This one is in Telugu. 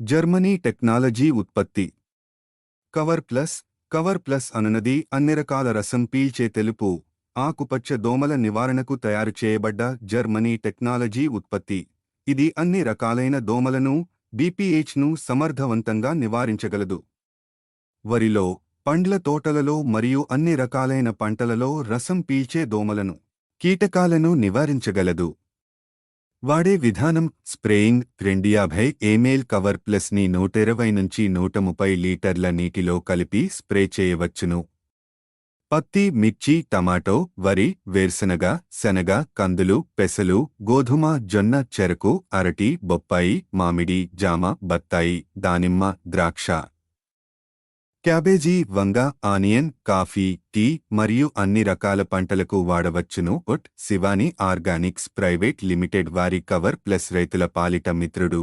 జర్మనీ టెక్నాలజీ ఉత్పత్తి. కవర్ ప్లస్ కవర్ ప్లస్ అనునది అన్ని రకాల రసం పీల్చే తెలుపు ఆకుపచ్చ దోమల నివారణకు తయారు చేయబడ్డ జర్మనీ టెక్నాలజీ ఉత్పత్తి. ఇది అన్ని రకాలైన దోమలను బీపీహెచ్ను సమర్థవంతంగా నివారించగలదు. వరిలో పండ్ల తోటలలో మరియు అన్ని రకాలైన పంటలలో రసం పీల్చే దోమలను కీటకాలను నివారించగలదు. వాడే విధానం స్ప్రేయింగ్ రెండు యాభై ఏమేల్ కవర్ ప్లస్ని నూట ఇరవై నుంచి నూట ముప్పై లీటర్ల నీటిలో కలిపి స్ప్రే చేయవచ్చును. పత్తి మిర్చి టమాటో వరి వేరుశనగ శనగ కందులు పెసలు గోధుమ జొన్న చెరకు అరటి బొప్పాయి మామిడి జామ బత్తాయి దానిమ్మ ద్రాక్ష. క్యాబేజీ వంగ ఆనియన్ కాఫీ టీ మరియు అన్ని రకాల పంటలకు వాడవచ్చును. ఒట్ శివాని ఆర్గానిక్స్ ప్రైవేట్ లిమిటెడ్ వారి కవర్ ప్లస్ రైతుల పాలిట మిత్రుడు